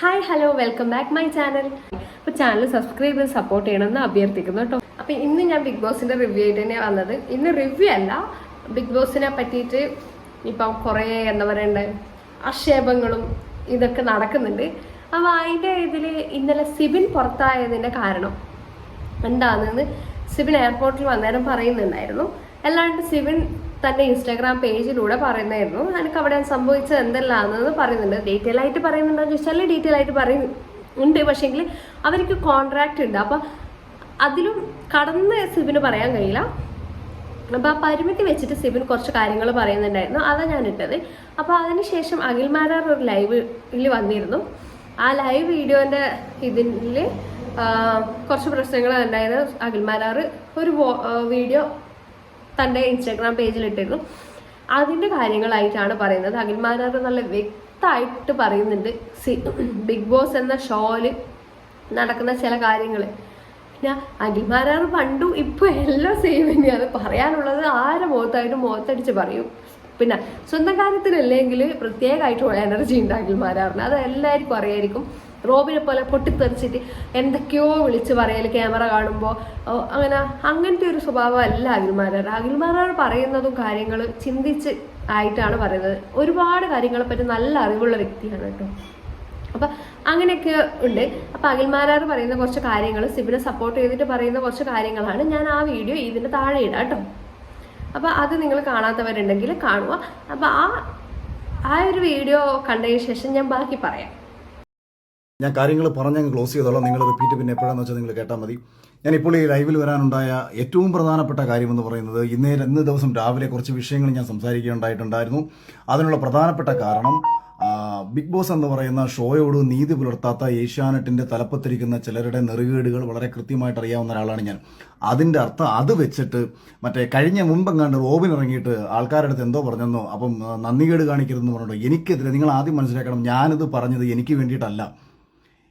Hi hello welcome back my channel അപ്പോൾ channel subscribe ചെയ്ത് support ചെയ്യണമെന്ന് അഭ്യർത്ഥിക്കുന്നു കേട്ടോ അപ്പോൾ ഇന്ന് ഞാൻ ബിഗ് ബോസിന്റെ റിവ്യൂ ആയിട്ട് തന്നെ വന്നത്. ഇന്ന് റിവ്യൂ അല്ല ബിഗ് ബോസിനെ പറ്റിയിട്ട് ഇപ്പം കുറേ എന്താ പറയണ്ടേ ആക്ഷേപങ്ങളും ഇതൊക്കെ നടക്കുന്നുണ്ട്. അപ്പോൾ അതിന്റെ ഇതിൽ ഇന്നലെ സിബിൻ പുറത്തായതിന്റെ കാരണം എന്താണെന്ന് സിബിൻ എയർപോർട്ടിൽ വന്നേരം പറയുന്നുണ്ടായിരുന്നു. അല്ലാണ്ട് സിബിൻ തന്റെ ഇൻസ്റ്റാഗ്രാം പേജിലൂടെ പറയുന്നതായിരുന്നു. എനിക്ക് അവിടെ സംഭവിച്ചത് എന്തെല്ലാമെന്ന് പറയുന്നുണ്ട്. ഡീറ്റെയിൽ ആയിട്ട് പറയുന്നുണ്ടോ ചോദിച്ചാൽ ഡീറ്റെയിൽ ആയിട്ട് പറയുന്നുണ്ട് പക്ഷേങ്കിൽ അവർക്ക് കോൺട്രാക്റ്റ് ഉണ്ട്. അപ്പോൾ അതിലും കടന്ന് സിബിന് പറയാൻ കഴിയില്ല. അപ്പോൾ ആ പരിമിതി വെച്ചിട്ട് സിബിൻ കുറച്ച് കാര്യങ്ങൾ പറയുന്നുണ്ടായിരുന്നു. അതാണ് ഞാൻ ഇട്ടത്. അപ്പോൾ അതിനുശേഷം അഖിൽ മാരാർ ഒരു ലൈവിൽ വന്നിരുന്നു. ആ ലൈവ് വീഡിയോന്റെ ഇതിൽ കുറച്ച് പ്രശ്നങ്ങൾ ഉണ്ടായിരുന്നു അഖിൽ മാരാർ ഒരു വീഡിയോ തന്റെ ഇൻസ്റ്റാഗ്രാം പേജിൽ ഇട്ടിരുന്നു അതിന്റെ കാര്യങ്ങളായിട്ടാണ് പറയുന്നത്. അഖിൽമാരാർ നല്ല വ്യക്തമായിട്ട് പറയുന്നുണ്ട്. ബിഗ് ബോസ് എന്ന ഷോയിൽ നടക്കുന്ന ചില കാര്യങ്ങൾ പിന്നെ അഖിൽമാരാർ പണ്ടും ഇപ്പോൾ എല്ലാം സെയിം തന്നെയാണ്. പറയാനുള്ളത് ആരെ മുഖത്തായിട്ട് മുഖത്തടിച്ച് പറയും. പിന്നെ സ്വന്തം കാര്യത്തിലല്ലെങ്കിൽ പ്രത്യേകമായിട്ടുള്ള എനർജി ഉണ്ട് അഖിൽമാരാറിന്. അത് എല്ലാവർക്കും അറിയായിരിക്കും. റോബിനെ പോലെ പൊട്ടിത്തെറിച്ചിട്ട് എന്തൊക്കെയോ വിളിച്ച് പറയൽ ക്യാമറ കാണുമ്പോൾ അങ്ങനെ അങ്ങനത്തെ ഒരു സ്വഭാവം അല്ല അഖിൽമാരാർ അഖിൽമാരാർ പറയുന്നതും കാര്യങ്ങൾ ചിന്തിച്ച് ആയിട്ടാണ് പറയുന്നത്. ഒരുപാട് കാര്യങ്ങളെ പറ്റി നല്ല അറിവുള്ള വ്യക്തിയാണ് കേട്ടോ. അപ്പൊ അങ്ങനെയൊക്കെ ഉണ്ട്. അപ്പൊ അഖിൽമാരാർ പറയുന്ന കുറച്ച് കാര്യങ്ങൾ സിബിനെ സപ്പോർട്ട് ചെയ്തിട്ട് പറയുന്ന കുറച്ച് കാര്യങ്ങളാണ് ഞാൻ ആ വീഡിയോ ഇതിന്റെ താഴെ ഇടാം കേട്ടോ. അപ്പൊ അത് നിങ്ങൾ കാണാത്തവരുണ്ടെങ്കിൽ കാണുക. അപ്പൊ ആ ആ ഒരു വീഡിയോ കണ്ടതിന് ശേഷം ഞാൻ ബാക്കി പറയാം. ഞാൻ കാര്യങ്ങൾ പറഞ്ഞങ്ങ് ക്ലോസ് ചെയ്തോളാം. നിങ്ങൾ റിപ്പീറ്റ് പിന്നെ എപ്പോഴാണെന്ന് വെച്ചാൽ നിങ്ങൾ കേട്ടാൽ മതി. ഞാൻ ഇപ്പോൾ ഈ ലൈവിൽ വരാനുണ്ടായ ഏറ്റവും പ്രധാനപ്പെട്ട കാര്യമെന്ന് പറയുന്നത് ഇന്നേ ഇന്ന് ദിവസം രാവിലെ കുറച്ച് വിഷയങ്ങൾ ഞാൻ സംസാരിക്കുകയുണ്ടായിട്ടുണ്ടായിരുന്നു. അതിനുള്ള പ്രധാനപ്പെട്ട കാരണം ബിഗ് ബോസ് എന്ന് പറയുന്ന ഷോയോട് നീതി പുലർത്താത്ത ഏഷ്യാനെറ്റിന്റെ തലപ്പത്തിരിക്കുന്ന ചിലരുടെ നെറുകേടുകൾ വളരെ കൃത്യമായിട്ട് അറിയാവുന്ന ഒരാളാണ് ഞാൻ. അതിന്റെ അർത്ഥം അത് വെച്ചിട്ട് മറ്റേ കഴിഞ്ഞ മുമ്പെങ്ങാണ്ട് റോബിൻ ഇറങ്ങിയിട്ട് ആൾക്കാരുടെ അടുത്ത് എന്തോ പറഞ്ഞെന്നോ അപ്പം നന്ദികേട് കാണിക്കരുതെന്ന് പറഞ്ഞിട്ടോ എനിക്കെതിരെ നിങ്ങൾ ആദ്യം മനസ്സിലാക്കണം ഞാനിത് പറഞ്ഞത് എനിക്ക് വേണ്ടിയിട്ടല്ല.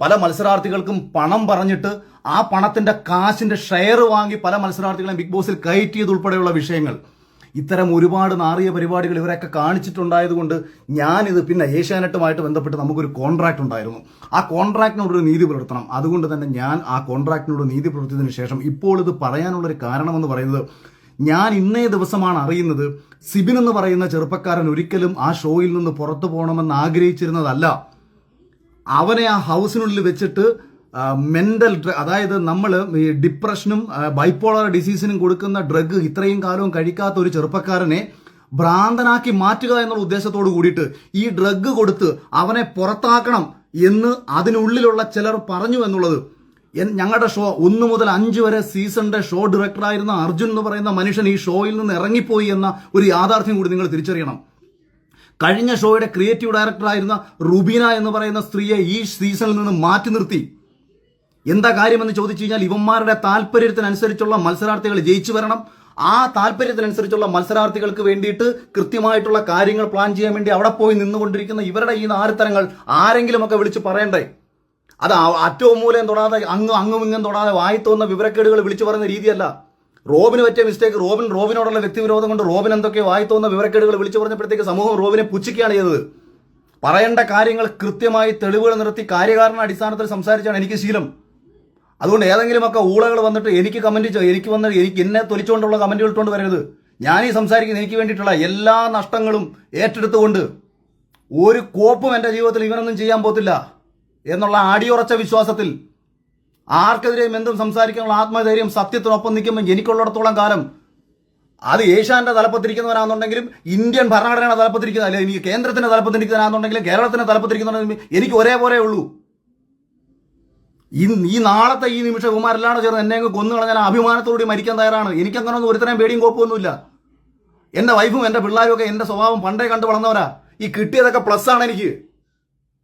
പല മത്സരാർത്ഥികൾക്കും പണം പറഞ്ഞിട്ട് ആ പണത്തിന്റെ കാശിന്റെ ഷെയർ വാങ്ങി പല മത്സരാർത്ഥികളെയും ബിഗ് ബോസിൽ കയറ്റിയതുൾപ്പെടെയുള്ള വിഷയങ്ങൾ. ഇത്തരം ഒരുപാട് നാറിയ പരിപാടികൾ ഇവരൊക്കെ കാണിച്ചിട്ടുണ്ടായതുകൊണ്ട് ഞാനിത് പിന്നെ ഏഷ്യാനെറ്റുമായിട്ട് ബന്ധപ്പെട്ട് നമുക്കൊരു കോൺട്രാക്ട് ഉണ്ടായിരുന്നു. ആ കോൺട്രാക്ടിനോടൊരു നീതി പുലർത്തണം. അതുകൊണ്ട് തന്നെ ഞാൻ ആ കോൺട്രാക്ടിനോട് നീതി പുലർത്തിയതിനു ശേഷം ഇപ്പോൾ ഇത് പറയാനുള്ളൊരു കാരണമെന്ന് പറയുന്നത് ഞാൻ ഇന്നേ ദിവസമാണ് അറിയുന്നത് സിബിൻ എന്ന് പറയുന്ന ചെറുപ്പക്കാരൻ ഒരിക്കലും ആ ഷോയിൽ നിന്ന് പുറത്തു പോകണമെന്ന് ആഗ്രഹിച്ചിരുന്നതല്ല. അവനെ ആ ഹൗസിനുള്ളിൽ വെച്ചിട്ട് മെന്റൽ അതായത് നമ്മൾ ഈ ഡിപ്രഷനും ബൈപ്പോളർ ഡിസീസിനും കൊടുക്കുന്ന ഡ്രഗ് ഇത്രയും കാലവും കഴിക്കാത്ത ഒരു ചെറുപ്പക്കാരനെ ഭ്രാന്തനാക്കി മാറ്റുക എന്നുള്ള ഉദ്ദേശത്തോട് കൂടിയിട്ട് ഈ ഡ്രഗ് കൊടുത്ത് അവനെ പുറത്താക്കണം എന്ന് അതിനുള്ളിലുള്ള ചിലർ പറഞ്ഞു എന്നുള്ളത്. ഞങ്ങളുടെ ഷോ ഒന്ന് മുതൽ അഞ്ച് വരെ സീസണിന്റെ ഷോ ഡയറക്ടറായിരുന്ന അർജുൻ എന്ന് പറയുന്ന മനുഷ്യൻ ഈ ഷോയിൽ നിന്ന് ഇറങ്ങിപ്പോയി എന്ന ഒരു യാഥാർത്ഥ്യം കൂടി നിങ്ങൾ തിരിച്ചറിയണം. കഴിഞ്ഞ ഷോയുടെ ക്രിയേറ്റീവ് ഡയറക്ടറായിരുന്ന റുബീന എന്ന് പറയുന്ന സ്ത്രീയെ ഈ സീസണിൽ നിന്ന് മാറ്റി നിർത്തി. എന്താ കാര്യമെന്ന് ചോദിച്ചു കഴിഞ്ഞാൽ ഇവന്മാരുടെ താല്പര്യത്തിനനുസരിച്ചുള്ള മത്സരാർത്ഥികൾ ജയിച്ചു വരണം. ആ താല്പര്യത്തിനനുസരിച്ചുള്ള മത്സരാർത്ഥികൾക്ക് വേണ്ടിയിട്ട് കൃത്യമായിട്ടുള്ള കാര്യങ്ങൾ പ്ലാൻ ചെയ്യാൻ വേണ്ടി അവിടെ പോയി നിന്നുകൊണ്ടിരിക്കുന്ന ഇവരുടെ ഈ നാരത്തരങ്ങൾ ആരെങ്കിലുമൊക്കെ വിളിച്ച് പറയണ്ടേ? അത് അറ്റവും മൂലം തൊടാതെ അങ്ങും അങ്ങും ഇങ്ങും തൊടാതെ വായി തോന്നുന്ന വിവരക്കേടുകൾ വിളിച്ചു പറയുന്ന രീതിയല്ല. റോബിന് പറ്റിയ മിസ്റ്റേക്ക് റോബിൻ റോബിനോടുള്ള വ്യക്തിവിരോധം കൊണ്ട് റോബിൻ എന്തൊക്കെ വായി തോന്നുന്ന വിവരക്കേടുകൾ വിളിച്ചു പറഞ്ഞപ്പോഴത്തേക്ക് സമൂഹം റോബിനെ പുച്ഛിക്കുകയാണ് ചെയ്തത്. പറയേണ്ട കാര്യങ്ങൾ കൃത്യമായി തെളിവുകൾ നിർത്തി കാര്യകാരണ അടിസ്ഥാനത്തിൽ സംസാരിച്ചാണ് എനിക്ക് ശീലം. അതുകൊണ്ട് ഏതെങ്കിലുമൊക്കെ ഊളകൾ വന്നിട്ട് എനിക്ക് കമന്റ് ചെയ്യോ എനിക്ക് വന്ന് എനിക്ക് എന്നെ തൊലിച്ചുകൊണ്ടുള്ള കമന്റുകൾ ഇട്ടുകൊണ്ട് വരരുത്. ഞാൻ ഈ സംസാരിക്കുന്ന എനിക്ക് വേണ്ടിയിട്ടുള്ള എല്ലാ നഷ്ടങ്ങളും ഏറ്റെടുത്തുകൊണ്ട് ഒരു കോപ്പും എന്റെ ജീവിതത്തിൽ ഇവനൊന്നും ചെയ്യാൻ പോത്തില്ല എന്നുള്ള അടിയുറച്ച വിശ്വാസത്തിൽ ആർക്കെതിരെയും എന്തും സംസാരിക്കാനുള്ള ആത്മധൈര്യം സത്യത്തിനൊപ്പം നിൽക്കുമ്പോൾ എനിക്കുള്ളിടത്തോളം കാലം അത് ഏഷ്യാന്റെ തലപ്പത്തിരിക്കുന്നവരാണെന്നുണ്ടെങ്കിലും ഇന്ത്യൻ ഭരണഘടനയുടെ തലപ്പത്തിരിക്കുന്ന അല്ലെങ്കിൽ എനിക്ക് കേന്ദ്രത്തിന്റെ തലപ്പത്തിരിക്കുന്നവരാണെന്നുണ്ടെങ്കിലും കേരളത്തിന്റെ തലപ്പത്തിരിക്കുന്നവരാണെങ്കിലും എനിക്ക് ഒരേപോലെ ഉള്ളൂ. ഈ ഈ നാളത്തെ ഈ നിമിഷം കുമാരെല്ലാം ചേർന്ന് എന്നെ കൊന്നു കളഞ്ഞാൽ അഭിമാനത്തോടെ മരിക്കാൻ തയ്യാറാണ്. എനിക്കങ്ങനെ ഒന്നും ഒരുത്തരം പേടിയും കോപ്പൊന്നുമില്ല എന്റെ വൈഫും എന്റെ പിള്ളേരും ഒക്കെ എന്റെ സ്വഭാവം പണ്ടേ കണ്ടു വളർന്നവരാ. ഈ കിട്ടിയതൊക്കെ പ്ലസ് ആണ് എനിക്ക്.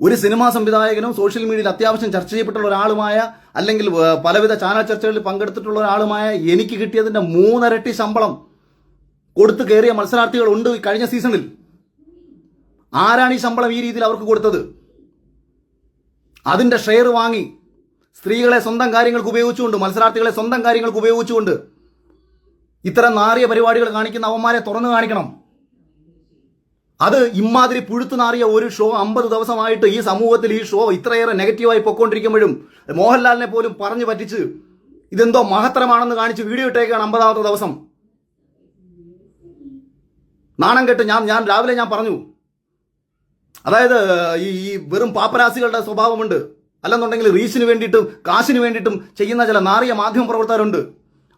ഒരു സിനിമാ സംവിധായകനും സോഷ്യൽ മീഡിയയിൽ അത്യാവശ്യം ചർച്ച ചെയ്യപ്പെട്ടുള്ള ഒരാളുമായ അല്ലെങ്കിൽ പലവിധ ചാനൽ ചർച്ചകളിൽ പങ്കെടുത്തിട്ടുള്ള ഒരാളുമായ എനിക്ക് കിട്ടിയതിന്റെ മൂന്നരട്ടി ശമ്പളം കൊടുത്തു കയറിയ മത്സരാർത്ഥികൾ ഉണ്ട് കഴിഞ്ഞ സീസണിൽ. ആരാണ് ഈ ശമ്പളം ഈ രീതിയിൽ അവർക്ക് കൊടുത്തത്? അതിന്റെ ഷെയർ വാങ്ങി സ്ത്രീകളെ സ്വന്തം കാര്യങ്ങൾക്ക് ഉപയോഗിച്ചുകൊണ്ട് മത്സരാർത്ഥികളെ സ്വന്തം കാര്യങ്ങൾക്ക് ഉപയോഗിച്ചുകൊണ്ട് ഇത്തരം നാറിയ പരിപാടികൾ കാണിക്കുന്ന അവന്മാരെ തുറന്നു കാണിക്കണം. അത് ഇമാതിരി പുഴുത്തുനാറിയ ഒരു ഷോ അമ്പത് ദിവസമായിട്ട് ഈ സമൂഹത്തിൽ ഈ ഷോ ഇത്രയേറെ നെഗറ്റീവായി പൊയ്ക്കൊണ്ടിരിക്കുമ്പോഴും മോഹൻലാലിനെ പോലും പറഞ്ഞു പറ്റിച്ച് ഇതെന്തോ മഹത്തരമാണെന്ന് കാണിച്ച് വീഡിയോ ഇട്ടേക്കാണ് അമ്പതാമത്തെ ദിവസം. നാണം കെട്ട് ഞാൻ ഞാൻ രാവിലെ ഞാൻ പറഞ്ഞു. അതായത് ഈ ഈ വെറും പാപ്പരാസികളുടെ സ്വഭാവമുണ്ട്. അല്ലെന്നുണ്ടെങ്കിൽ റീച്ചിന് വേണ്ടിയിട്ടും കാശിന് വേണ്ടിയിട്ടും ചെയ്യുന്ന ചില നാറിയ മാധ്യമ പ്രവർത്തകരുണ്ട്.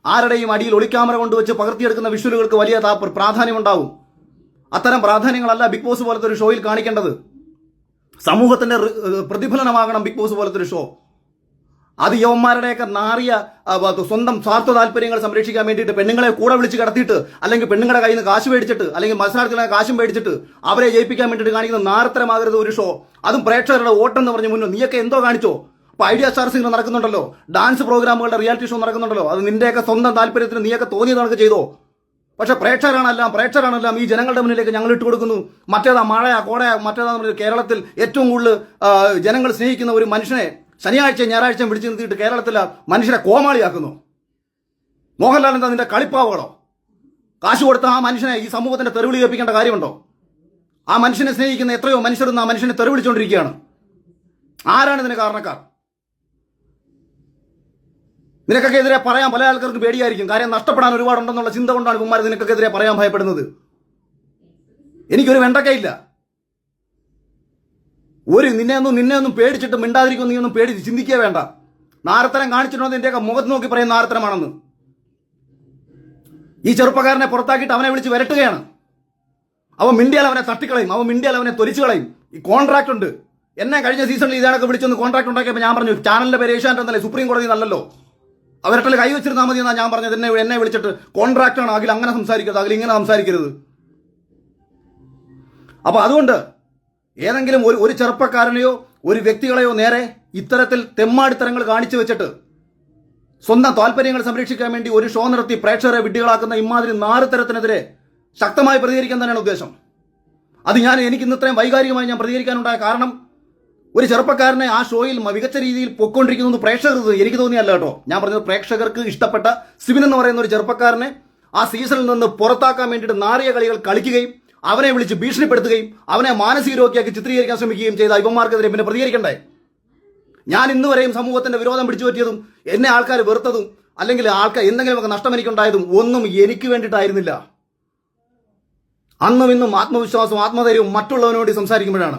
ആരുടെയും അടിയിൽ ഒളിക്യാമറ കൊണ്ടുവച്ച് പകർത്തിയെടുക്കുന്ന വിഷ്വലുകൾക്ക് വലിയ പ്രാധാന്യമുണ്ടാവും. അത്തരം പ്രാധാന്യങ്ങളല്ല ബിഗ് ബോസ് പോലത്തെ ഒരു ഷോയിൽ കാണിക്കേണ്ടത്. സമൂഹത്തിന്റെ പ്രതിഫലനമാകണം ബിഗ് ബോസ് പോലത്തെ ഒരു ഷോ. അത് യവന്മാരുടെയൊക്കെ നാറിയ സ്വന്തം സ്വാർത്ഥ താല്പര്യങ്ങൾ സംരക്ഷിക്കാൻ വേണ്ടിയിട്ട് പെണ്ണുങ്ങളെ കൂടെ വിളിച്ച് കിടത്തിയിട്ട് അല്ലെങ്കിൽ പെണ്ണുങ്ങളുടെ കയ്യിൽ നിന്ന് കാശ് മേടിച്ചിട്ട് അല്ലെങ്കിൽ മത്സരാർത്ഥികളെ കാശും മേടിച്ചിട്ട് അവരെ ജയിപ്പിക്കാൻ വേണ്ടിയിട്ട് കാണിക്കുന്ന നാരത്തരമാകരുത് ഒരു ഷോ. അതും പ്രേക്ഷകരുടെ ഓട്ടെന്ന് പറഞ്ഞ് മുന്നോ നീയൊക്കെ എന്തോ കാണിച്ചോ? ഇപ്പൊ ഐഡിയ സ്റ്റാർസ് ഇങ്ങനെ നടക്കുന്നുണ്ടല്ലോ. ഡാൻസ് പ്രോഗ്രാമുകളുടെ റിയാലിറ്റി ഷോ നടക്കുന്നുണ്ടല്ലോ. അത് നിന്റെയൊക്കെ സ്വന്തം താല്പര്യത്തിന് നീയൊക്കെ തോന്നിയത് കണക്ക് ചെയ്തോ? പക്ഷെ പ്രേക്ഷകരാണെല്ലാം പ്രേക്ഷകരാണെല്ലാം ഈ ജനങ്ങളുടെ മുന്നിലേക്ക് ഞങ്ങൾ ഇട്ട് കൊടുക്കുന്നു മറ്റേതാ മഴയാ കോടയാ മറ്റേതാ കേരളത്തിൽ ഏറ്റവും കൂടുതൽ ജനങ്ങൾ സ്നേഹിക്കുന്ന ഒരു മനുഷ്യനെ ശനിയാഴ്ച ഞായറാഴ്ച പിടിച്ചു നിർത്തിയിട്ട് കേരളത്തിൽ മനുഷ്യരെ കോമാളിയാക്കുന്നു. മോഹൻലാൽ എന്താ നിന്റെ കളിപ്പാവുകളോ കാശ് കൊടുത്ത ആ മനുഷ്യനെ ഈ സമൂഹത്തിന്റെ തെരുവിളി കേൾപ്പിക്കേണ്ട കാര്യമുണ്ടോ? ആ മനുഷ്യനെ സ്നേഹിക്കുന്ന എത്രയോ മനുഷ്യർ ആ മനുഷ്യനെ തെരുവിളിച്ചുകൊണ്ടിരിക്കുകയാണ് ആരാണ് ഇതിന് കാരണക്കാർ? നിനക്കൊക്കെ എതിരെ പറയാൻ പല ആൾക്കാർക്ക് പേടിയായിരിക്കും. കാര്യം നഷ്ടപ്പെടാൻ ഒരുപാടുണ്ടെന്നുള്ള ചിന്ത കൊണ്ടാണ് കുമാർ നിനക്കൊക്കെ എതിരെ പറയാൻ ഭയപ്പെടുന്നത്. എനിക്കൊരു വെണ്ടക്കയില്ല. ഒരു നിന്നെ ഒന്നും നിന്നെ ഒന്നും പേടിച്ചിട്ട് മിണ്ടാതിരിക്കും നീ ഒന്നും പേടി ചിന്തിക്കുക വേണ്ട. നാരത്തരം കാണിച്ചിട്ടുണ്ടോ നിന്റെയൊക്കെ മുഖത്ത് നോക്കി പറയുന്ന നാരത്തരമാണെന്ന് ഈ ചെറുപ്പക്കാരനെ പുറത്താക്കിയിട്ട് അവനെ വിളിച്ച് വരട്ടുകയാണ്. അവൻ മിണ്ടിയാൽ അവനെ തട്ടിക്കളയും. അവൻ മിണ്ടിയാൽ അവനെ തൊലിച്ചു കളയും. ഈ കോൺട്രാക്ട് ഉണ്ട്. എന്നെ കഴിഞ്ഞ സീസണിൽ ഇതാണൊക്കെ വിളിച്ചൊന്ന് കോൺട്രാക്ട് ഉണ്ടാക്കിയപ്പോൾ ഞാൻ പറഞ്ഞു ചാനലിന്റെ പേര് ഏഷ്യാനെറ്റ് സുപ്രീം കോടതി നല്ലല്ലോ അവരുടെ കൈ വെച്ചിരുന്നാൽ മതി എന്നാണ് ഞാൻ പറഞ്ഞത്. എന്നെ എന്നെ വിളിച്ചിട്ട് കോൺട്രാക്റ്റാണ് അതിൽ അങ്ങനെ സംസാരിക്കരുത്. അതിൽ ഇങ്ങനെ സംസാരിക്കരുത്. അപ്പൊ അതുകൊണ്ട് ഏതെങ്കിലും ഒരു ഒരു ചെറുപ്പക്കാരനെയോ ഒരു വ്യക്തികളെയോ നേരെ ഇത്തരത്തിൽ തെമ്മാടിത്തരങ്ങൾ കാണിച്ചു വെച്ചിട്ട് സ്വന്തം താല്പര്യങ്ങൾ സംരക്ഷിക്കാൻ വേണ്ടി ഒരു ഷോ നടത്തി പ്രേക്ഷകരെ വിഡ്ഢികളാക്കുന്ന ഇമാതിരി നാറുതരത്തിനെതിരെ ശക്തമായി പ്രതികരിക്കാൻ തന്നെയാണ് ഉദ്ദേശം. അത് ഞാൻ എനിക്ക് ഇന്ന് ഇത്രയും വൈകാരികമായി ഞാൻ പ്രതികരിക്കാനുണ്ടായ കാരണം ഒരു ചെറുപ്പക്കാരനെ ആ ഷോയിൽ മികച്ച രീതിയിൽ പൊക്കൊണ്ടിരിക്കുന്നത് പ്രേക്ഷകർ എനിക്ക് തോന്നിയല്ല കേട്ടോ. ഞാൻ പറഞ്ഞത് പ്രേക്ഷകർക്ക് ഇഷ്ടപ്പെട്ട സിബിൻ എന്ന് പറയുന്ന ഒരു ചെറുപ്പക്കാരനെ ആ സീസണിൽ നിന്ന് പുറത്താക്കാൻ വേണ്ടിയിട്ട് നാറിയ കളികൾ കളിക്കുകയും അവനെ വിളിച്ച് ഭീഷണിപ്പെടുത്തുകയും അവനെ മാനസിക രോഗിയാക്കി ചിത്രീകരിക്കാൻ ശ്രമിക്കുകയും ചെയ്ത ഇവന്മാർക്കെതിരെ പിന്നെ പ്രതികരിക്കണ്ടേ? ഞാൻ ഇന്ന് വരെയും സമൂഹത്തിന്റെ വിരോധം പിടിച്ചു പറ്റിയതും എന്നെ ആൾക്കാർ വെറുത്തതും അല്ലെങ്കിൽ ആൾക്കാർ എന്തെങ്കിലുമൊക്കെ നഷ്ടം എനിക്കുണ്ടായതും ഒന്നും എനിക്ക് വേണ്ടിയിട്ടായിരുന്നില്ല. അന്നും ഇന്നും ആത്മവിശ്വാസവും ആത്മധൈര്യവും മറ്റുള്ളവനോട് സംസാരിക്കുമ്പോഴാണ്.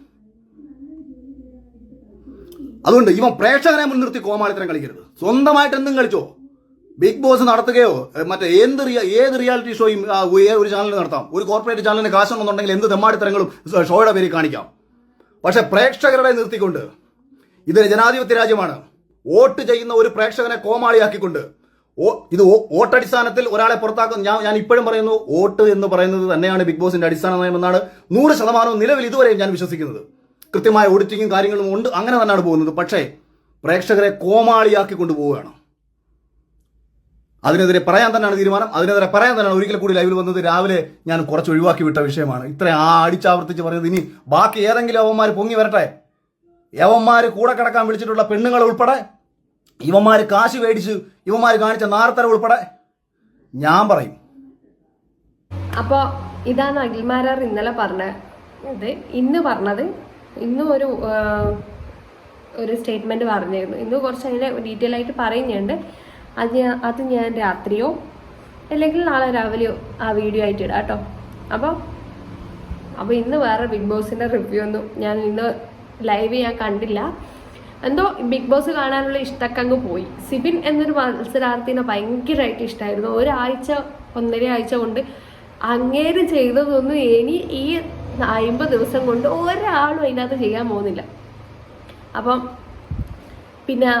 അതുകൊണ്ട് ഇവൻ പ്രേക്ഷകനെ മുൻനിർത്തി കോമാളിത്തരം കളിക്കരുത്. സ്വന്തമായിട്ട് എന്തും കളിച്ചോ? ബിഗ് ബോസ് നടത്തുകയോ മറ്റേ എന്ത് ഏത് റിയാലിറ്റി ഷോയും ഒരു ചാനലിൽ നടത്താം. ഒരു കോർപ്പറേറ്റ് ചാനലിന് കാശുണ്ടെന്നുണ്ടെങ്കിൽ എന്ത് തെമ്മാടിത്തരങ്ങളും ഷോയുടെ പേരിൽ കാണിക്കാം. പക്ഷെ പ്രേക്ഷകരുടെ നിർത്തിക്കൊണ്ട് ഇത് ജനാധിപത്യ രാജ്യമാണ്. വോട്ട് ചെയ്യുന്ന ഒരു പ്രേക്ഷകനെ കോമാളിയാക്കിക്കൊണ്ട് ഇത് വോട്ടടിസ്ഥാനത്തിൽ ഒരാളെ പുറത്താക്കുന്നു ഞാൻ ഞാൻ ഇപ്പോഴും പറയുന്നു വോട്ട് എന്ന് പറയുന്നത് തന്നെയാണ് ബിഗ് ബോസിന്റെ അടിസ്ഥാന നയമെന്നാണ് നൂറ് ശതമാനവും നിലവിൽ ഇതുവരെയും ഞാൻ വിശ്വസിക്കുന്നത്. കൃത്യമായ ഓഡിറ്റിങ്ങും കാര്യങ്ങളും ഉണ്ട്. അങ്ങനെ തന്നെയാണ് പോകുന്നത്. പക്ഷേ പ്രേക്ഷകരെ കോമാളിയാക്കി കൊണ്ടുപോവുകയാണ്. അതിനെതിരെ പറയാൻ തന്നെയാണ് തീരുമാനം. അതിനെതിരെ പറയാൻ തന്നെയാണ് ഒരിക്കൽ കൂടി ലൈവിൽ വന്നത്. രാവിലെ ഞാൻ കുറച്ച് ഒഴിവാക്കി വിട്ട വിഷയമാണ്. ഇത്ര ആ അടിച്ചാവർത്തിച്ച് പറയുന്നത് ഇനി ബാക്കി ഏതെങ്കിലും അവന്മാർ പൊങ്ങി വരട്ടെ. യവന്മാർ കൂടെ കിടക്കാൻ വിളിച്ചിട്ടുള്ള പെണ്ണുങ്ങൾ ഉൾപ്പെടെ ഇവന്മാർ കാശ് മേടിച്ച് ഇവന്മാർ കാണിച്ച നാർത്തര ഉൾപ്പെടെ ഞാൻ പറയും. അപ്പോ ഇതാണ് അഖിൽമാരാർ ഇന്നലെ പറഞ്ഞത്. ഇന്ന് പറഞ്ഞത് ഇന്നും ഒരു ഒരു സ്റ്റേറ്റ്മെന്റ് പറഞ്ഞിരുന്നു. ഇന്ന് കുറച്ച് അതിനെ ഡീറ്റെയിൽ ആയിട്ട് പറയുന്നുണ്ട്. അത് ഞാൻ അത് ഞാൻ രാത്രിയോ അല്ലെങ്കിൽ നാളെ രാവിലെയോ ആ വീഡിയോ ആയിട്ട് ഇടാം കേട്ടോ. അപ്പോൾ അപ്പോൾ ഇന്ന് വേറെ ബിഗ് ബോസിന്റെ റിവ്യൂ ഒന്നും ഞാൻ ഇന്ന് ലൈവ് ഞാൻ കണ്ടില്ല. എന്തോ ബിഗ് ബോസ് കാണാനുള്ള ഇഷ്ടക്കങ്ങ് പോയി. സിബിൻ എന്നൊരു മത്സരാർത്ഥിനെ ഭയങ്കരമായിട്ട് ഇഷ്ടമായിരുന്നു ഒരാഴ്ച ഒന്നര ആഴ്ച കൊണ്ട് അങ്ങേര് ചെയ്തതൊന്നും ഇനി ഈ അമ്പത് ദിവസം കൊണ്ട് ഒരാളും അതിനകത്ത് ചെയ്യാൻ പോകുന്നില്ല. അപ്പം പിന്നെ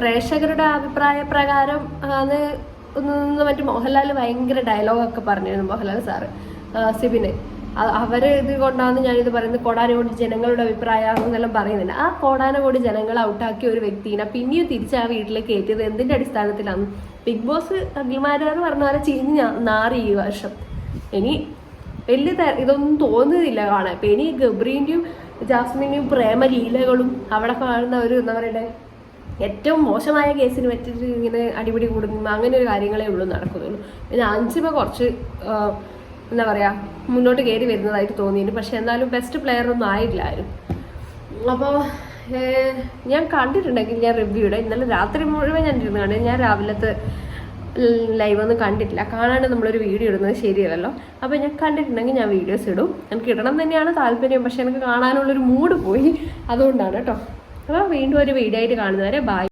പ്രേക്ഷകരുടെ അഭിപ്രായ പ്രകാരം അത് മറ്റു മോഹൻലാൽ ഭയങ്കര ഡയലോഗൊക്കെ പറഞ്ഞിരുന്നു മോഹൻലാൽ സാറ്. സിബിനെ. അവർ ഇത് കൊണ്ടാണ് ഞാനിത് പറയുന്നത് കോടാനുകോടി ജനങ്ങളുടെ അഭിപ്രായം എന്നെല്ലാം പറയുന്നില്ല. ആ കോടാനുകോടി ജനങ്ങളെ ഔട്ടാക്കിയ ഒരു വ്യക്തിനെ പിന്നെയും തിരിച്ച് ആ വീട്ടിലേക്ക് കയറ്റിയത് എന്തിന്റെ അടിസ്ഥാനത്തിലാണ്? ബിഗ് ബോസ് അഖിൽമാരാർ പറഞ്ഞ പോലെ നാറി ഈ വർഷം. ഇനി വലിയ ഇതൊന്നും തോന്നുന്നില്ല കാണാൻ. ഇപ്പം ഇനി ഗബ്രീന്റെയും ജാസ്മിന്റെയും പ്രേമലീലകളും അവിടെ കാണുന്ന ഒരു എന്താ പറയണ്ടേ ഏറ്റവും മോശമായ കേസിന് പറ്റിയിട്ട് ഇങ്ങനെ അടിപിടി കൂടുന്നു അങ്ങനെ ഒരു കാര്യങ്ങളേ ഉള്ളൂ നടക്കുന്നുള്ളൂ. പിന്നെ അഞ്ചിമ കുറച്ച് എന്താ പറയുക മുന്നോട്ട് കയറി വരുന്നതായിട്ട് തോന്നിയിരുന്നു പക്ഷെ എന്നാലും ബെസ്റ്റ് പ്ലെയർ ഒന്നും ആയില്ല ആരും. അപ്പോൾ ഞാൻ കണ്ടിട്ടുണ്ടെങ്കിൽ ഞാൻ റിവ്യൂടെ ഇന്നലെ രാത്രി മുഴുവൻ ഞാൻ ഇരുന്ന് കണ്ടു. ഞാൻ രാവിലത്തെ ലൈവ് ഒന്നും കണ്ടിട്ടില്ല. കാണാണ്ട് നമ്മളൊരു വീഡിയോ ഇടുന്നത് ശരിയല്ലല്ലോ. അപ്പോൾ ഞാൻ കണ്ടിട്ടുണ്ടെങ്കിൽ ഞാൻ വീഡിയോസ് ഇടും. എനിക്ക് ഇടണം തന്നെയാണ് താല്പര്യം. പക്ഷേ എനിക്ക് കാണാനുള്ളൊരു മൂഡ് പോയി. അതുകൊണ്ടാണ് കേട്ടോ. അപ്പോൾ വീണ്ടും ഒരു വീഡിയോ ആയിട്ട് കാണുന്നവരെ ബൈ